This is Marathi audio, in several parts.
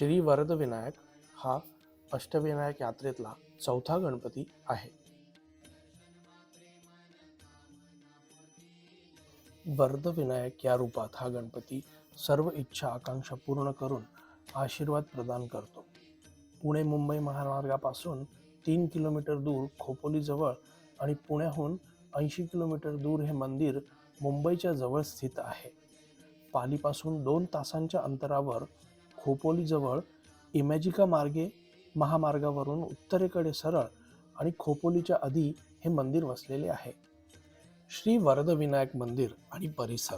श्री वरदविनायक हा अष्टविनायक यात्रेतला चौथा गणपती आहे. वरदविनायक या रूपात हा गणपती सर्व इच्छा आकांक्षा पूर्ण करून आशीर्वाद प्रदान करतो. पुणे मुंबई महामार्गापासून तीन किलोमीटर दूर खोपोलीजवळ आणि पुण्याहून ऐंशी किलोमीटर दूर हे मंदिर मुंबईच्या जवळ स्थित आहे. पालीपासून दोन तासांच्या अंतरावर खोपोलीजवळ इमॅजिका मार्गे महामार्गावरून उत्तरेकडे सरळ आणि खोपोलीच्या आधी हे मंदिर वसलेले आहे. श्री वरदविनायक मंदिर आणि परिसर.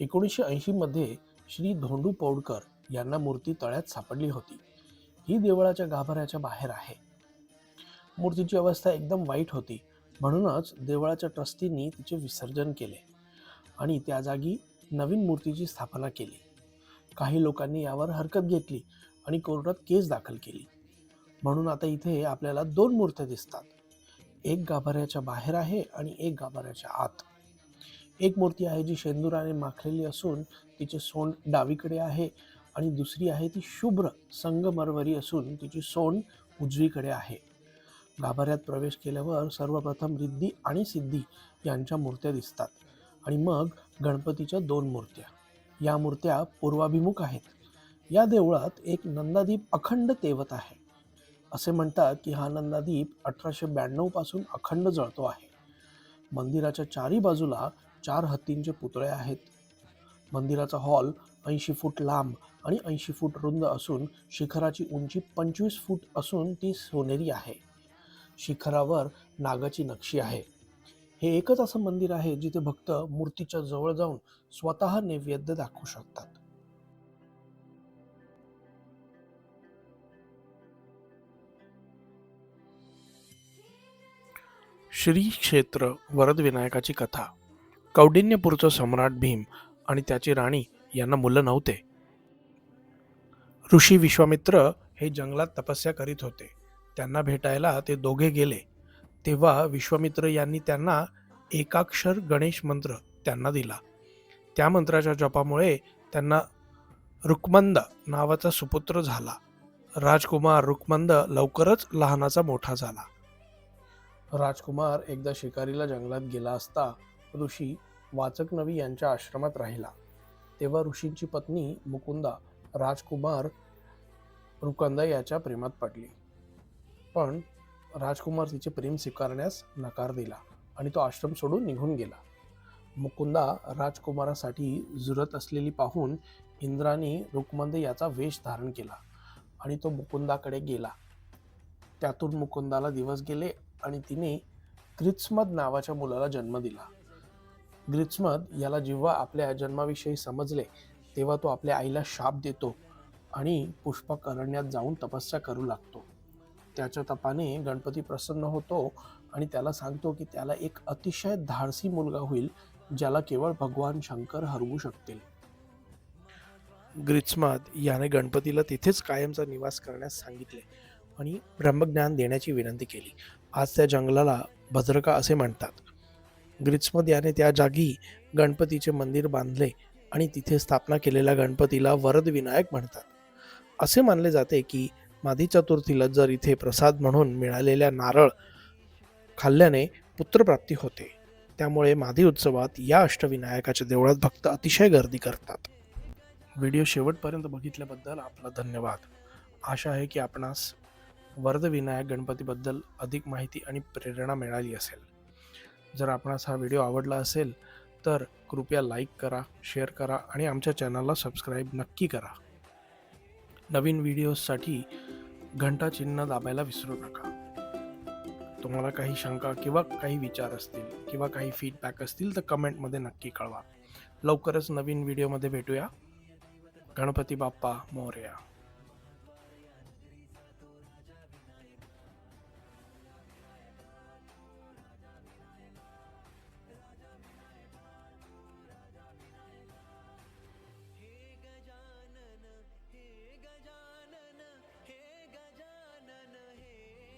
एकोणीसशे ऐंशीमध्ये श्री धोंडू पौडकर यांना मूर्ती तळ्यात सापडली होती. ही देवळाच्या गाभाऱ्याच्या बाहेर आहे. मूर्तीची अवस्था एकदम वाईट होती. म्हणूनच देवळाच्या ट्रस्टींनी तिचे विसर्जन केले आणि त्या जागी नवीन मूर्तीची स्थापना केली. काही लोकांनी यावर हरकत घेतली आणि कोर्टात केस दाखल केली. म्हणून आता इथे आपल्याला दोन मूर्त्या दिसतात. एक गाभाऱ्याच्या बाहेर आहे आणि एक गाभाऱ्याच्या आत. एक मूर्ती आहे जी शेंदुराने माखलेली असून तिचे सोंड डावीकडे आहे आणि दुसरी आहे ती शुभ्र संगमरवरी असून तिची सोंड उजवीकडे आहे. गाभाऱ्यात प्रवेश केल्यावर सर्वप्रथम रिद्धी आणि सिद्धी यांच्या मूर्त्या दिसतात आणि मग गणपतीच्या दोन मूर्त्या. या मूर्त्या पूर्वाभिमुख आहेत. या देवळात एक नंदादीप अखंड तेवत आहे. असे म्हणतात की हा नंदादीप अठराशे ब्याण्णवपासून अखंड जळतो आहे. मंदिराच्या चारी बाजूला चार हत्तींचे पुतळे आहेत. मंदिराचा हॉल ऐंशी फूट लांब आणि ऐंशी फूट रुंद असून शिखराची उंची पंचवीस फूट असून ती सोनेरी आहे. शिखरावर नागाची नक्षी आहे. हे एकच असं मंदिर आहे जिथे भक्त मूर्तीच्या जवळ जाऊन स्वतः नैवेद्य दाखवू शकतात. श्री क्षेत्र वरदविनायकाची कथा. कौडिन्यपूरचा सम्राट भीम आणि त्याची राणी यांना मुलं नव्हते. ऋषी विश्वामित्र हे जंगलात तपस्या करीत होते. त्यांना भेटायला ते दोघे गेले. तेव्हा विश्वामित्र यांनी त्यांना एकाक्षर गणेश मंत्र त्यांना दिला. त्या मंत्राच्या जपामुळे त्यांना रुक्मंद नावाचा सुपुत्र झाला. राजकुमार रुक्मंद लवकरच लहानाचा मोठा झाला. राजकुमार एकदा शिकारीला जंगलात गेला असता ऋषी वाचकनवी यांच्या आश्रमात राहिला. तेव्हा ऋषींची पत्नी मुकुंदा राजकुमार रुकंदा याच्या प्रेमात पडली. पण राजकुमार तिचे प्रेम स्वीकारण्यास नकार दिला आणि तो आश्रम सोडून निघून गेला. मुकुंदा राजकुमारासाठी जुरत असलेली पाहून इंद्राने रुक्मंद याचा वेश धारण केला आणि तो मुकुंदाकडे गेला. त्यातून मुकुंदाला दिवस गेले आणि तिने ग्रित्समद नावाच्या मुलाला जन्म दिला. ग्रित्समद याला जेव्हा आपल्या जन्माविषयी समजले तेव्हा तो आपल्या आईला शाप देतो आणि पुष्पक अरण्यात जाऊन तपस्या करू लागतो. त्याच्या तपाने गणपती प्रसन्न होतो आणि त्याला सांगतो की त्याला एक अतिशय धाडसी मुलगा होईल ज्याला केवळ भगवान शंकर हरवू शकतील. ग्रित्समद याने गणपतीला तिथेच कायमचा निवास करण्यास सांगितले आणि ब्रह्मज्ञान देण्याची विनंती केली. आज त्या जंगलाला भद्रका असे म्हणतात. ग्रीष्मद याने त्या जागी गणपतीचे मंदिर बांधले आणि तिथे स्थापना केलेल्या गणपतीला वरद विनायक म्हणतात. असे मानले जाते की मादी चतुर्थीला जर इथे प्रसाद म्हणून मिळालेल्या नारळ खाल्ल्याने पुत्रप्राप्ती होते. त्यामुळे मादी उत्सवात या अष्टविनायकाच्या देवळात भक्त अतिशय गर्दी करतात. व्हिडिओ शेवटपर्यंत बघितल्याबद्दल आपला धन्यवाद. आशा आहे की आपणास वरदविनायक गणपतीबद्दल अधिक माहिती आणि प्रेरणा मिळाली असेल. जर आपणास हा व्हिडिओ आवडला असेल तर कृपया लाईक करा शेअर करा आणि आमच्या चॅनलला सबस्क्राईब नक्की करा. नवीन व्हिडिओजसाठी घंटा चिन्ह दाबायला विसरू नका. तुम्हाला काही शंका किंवा काही विचार असतील किंवा काही फीडबॅक असतील तर कमेंटमध्ये नक्की कळवा. लवकरच नवीन व्हिडिओमध्ये भेटूया. गणपती बाप्पा मोर्या.